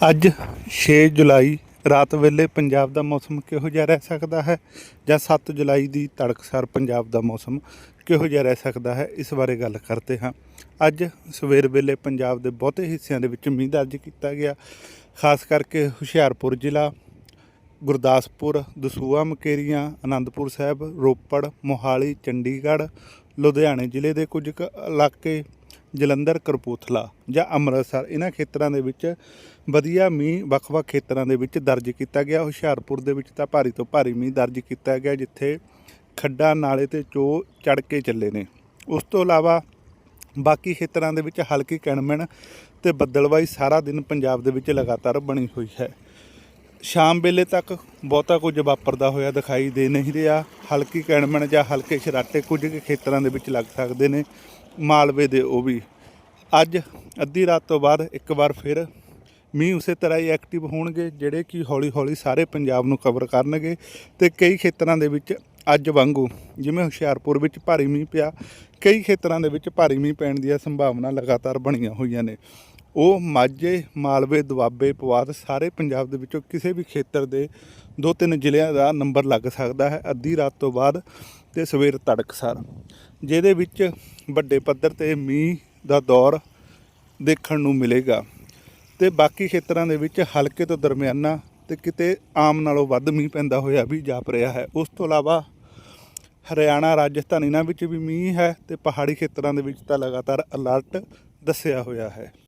ਅੱਜ 6 ਜੁਲਾਈ ਰਾਤ ਵੇਲੇ ਪੰਜਾਬ ਦਾ ਮੌਸਮ ਕਿਹੋ ਜਿਹਾ ਰਹਿ ਸਕਦਾ ਹੈ ਜਾਂ 7 ਜੁਲਾਈ ਦੀ ਤੜਕਸਾਰ ਪੰਜਾਬ ਦਾ ਮੌਸਮ ਕਿਹੋ ਜਿਹਾ ਰਹਿ ਸਕਦਾ ਹੈ, ਇਸ ਬਾਰੇ ਗੱਲ ਕਰਦੇ ਹਾਂ। ਅੱਜ ਸਵੇਰ ਵੇਲੇ ਪੰਜਾਬ ਦੇ ਬਹੁਤੇ ਹਿੱਸਿਆਂ ਦੇ ਵਿੱਚ ਮੀਂਹ ਦਰਜ ਕੀਤਾ ਗਿਆ। ਖਾਸ ਕਰਕੇ ਹੁਸ਼ਿਆਰਪੁਰ ਜ਼ਿਲ੍ਹਾ, ਗੁਰਦਾਸਪੁਰ ਦਸੂਆ ਮਕੇਰੀਆਂ ਆਨੰਦਪੁਰ ਸਾਹਿਬ, ਰੋਪੜ, ਮੋਹਾਲੀ, ਚੰਡੀਗੜ੍ਹ, ਲੁਧਿਆਣੇ ਜ਼ਿਲ੍ਹੇ ਦੇ ਕੁਝ ਕੁ ਇਲਾਕੇ ਜਲੰਧਰ ਕਰਪੂਥਲਾ ਜਾਂ ਅੰਮ੍ਰਿਤਸਰ, ਇਹਨਾਂ ਖੇਤਰਾਂ ਦੇ ਵਿੱਚ ਵਧੀਆ ਮੀਂਹ ਵੱਖ-ਵੱਖ ਖੇਤਰਾਂ ਦੇ ਵਿੱਚ ਦਰਜ ਕੀਤਾ ਗਿਆ। ਹੁਸ਼ਿਆਰਪੁਰ ਦੇ ਵਿੱਚ ਤਾਂ ਭਾਰੀ ਤੋਂ ਭਾਰੀ ਮੀਂਹ ਦਰਜ ਕੀਤਾ ਗਿਆ, ਜਿੱਥੇ ਖੱਡਾ, ਨਾਲੇ ਤੇ ਚੋ ਚੜ ਕੇ ਚੱਲੇ ਨੇ। ਉਸ ਤੋਂ ਇਲਾਵਾ ਬਾਕੀ ਖੇਤਰਾਂ ਦੇ ਵਿੱਚ ਹਲਕੀ ਕਣਮਣ ਤੇ ਬੱਦਲਵਾਈ ਸਾਰਾ ਦਿਨ ਪੰਜਾਬ ਦੇ ਵਿੱਚ ਲਗਾਤਾਰ ਬਣੀ ਹੋਈ ਹੈ। ਸ਼ਾਮ ਵੇਲੇ ਤੱਕ ਬਹੁਤਾ ਕੁਝ ਵਾਪਰਦਾ ਹੋਇਆ ਦਿਖਾਈ ਦੇ ਨਹੀਂ ਰਿਹਾ। ਹਲਕੀ ਕਣਮਣ ਜਾਂ ਹਲਕੇ ਛਰਾਟੇ ਕੁਝ ਕੁ ਖੇਤਰਾਂ ਦੇ ਵਿੱਚ ਲੱਗ ਸਕਦੇ ਨੇ। ਮਾਲਵੇ ਦੇ ਉਹ ਵੀ। ਅੱਜ ਅੱਧੀ ਰਾਤ ਤੋਂ ਬਾਅਦ ਇੱਕ ਵਾਰ ਫਿਰ ਮੀਂਹ ਉਸੇ ਤਰ੍ਹਾਂ ਹੀ ਐਕਟਿਵ ਹੋਣਗੇ, ਜਿਹੜੇ ਕਿ ਹੌਲੀ-ਹੌਲੀ ਸਾਰੇ ਪੰਜਾਬ ਨੂੰ ਕਵਰ ਕਰਨਗੇ ਤੇ ਕਈ ਖੇਤਰਾਂ ਦੇ ਵਿੱਚ ਅੱਜ ਵਾਂਗੂ, ਜਿਵੇਂ ਹੁਸ਼ਿਆਰਪੁਰ ਵਿੱਚ ਭਾਰੀ ਮੀਂਹ ਪਿਆ, ਕਈ ਖੇਤਰਾਂ ਦੇ ਵਿੱਚ ਭਾਰੀ ਮੀਂਹ ਪੈਣ ਦੀਆਂ ਸੰਭਾਵਨਾ ਲਗਾਤਾਰ ਬਣੀਆਂ ਹੋਈਆਂ ਨੇ। ਉਹ ਮਾਝੇ, ਮਾਲਵੇ, ਦੁਆਬੇ ਪਵਾਦ ਸਾਰੇ ਪੰਜਾਬ ਦੇ ਵਿੱਚੋਂ ਕਿਸੇ ਵੀ ਖੇਤਰ ਦੇ ਦੋ ਤਿੰਨ ਜ਼ਿਲ੍ਹਿਆਂ ਦਾ ਨੰਬਰ ਲੱਗ ਸਕਦਾ ਹੈ। ਅੱਧੀ ਰਾਤ ਤੋਂ ਬਾਅਦ ਤੇ ਸਵੇਰ ਤੜਕਸਾਰ ਜਿਹਦੇ ਵਿੱਚ ਵੱਡੇ ਪੱਧਰ ਤੇ ਮੀਂਹ ਦਾ ਦੌਰ ਦੇਖਣ ਨੂੰ ਮਿਲੇਗਾ ਤੇ ਬਾਕੀ ਖੇਤਰਾਂ ਦੇ ਵਿੱਚ ਹਲਕੇ ਤੋਂ ਦਰਮਿਆਨਾ ਤੇ ਕਿਤੇ ਆਮ ਨਾਲੋਂ ਵੱਧ ਮੀਂਹ ਪੈਂਦਾ ਹੋਇਆ ਵੀ ਜਾਪ ਰਿਹਾ ਹੈ। ਉਸ ਤੋਂ ਇਲਾਵਾ ਹਰਿਆਣਾ, ਰਾਜਸਥਾਨ, ਇਹਨਾਂ ਵਿੱਚ ਵੀ ਮੀਂਹ ਹੈ ਤੇ ਪਹਾੜੀ ਖੇਤਰਾਂ ਦੇ ਵਿੱਚ ਤਾਂ ਲਗਾਤਾਰ ਅਲਰਟ ਦੱਸਿਆ ਹੋਇਆ ਹੈ।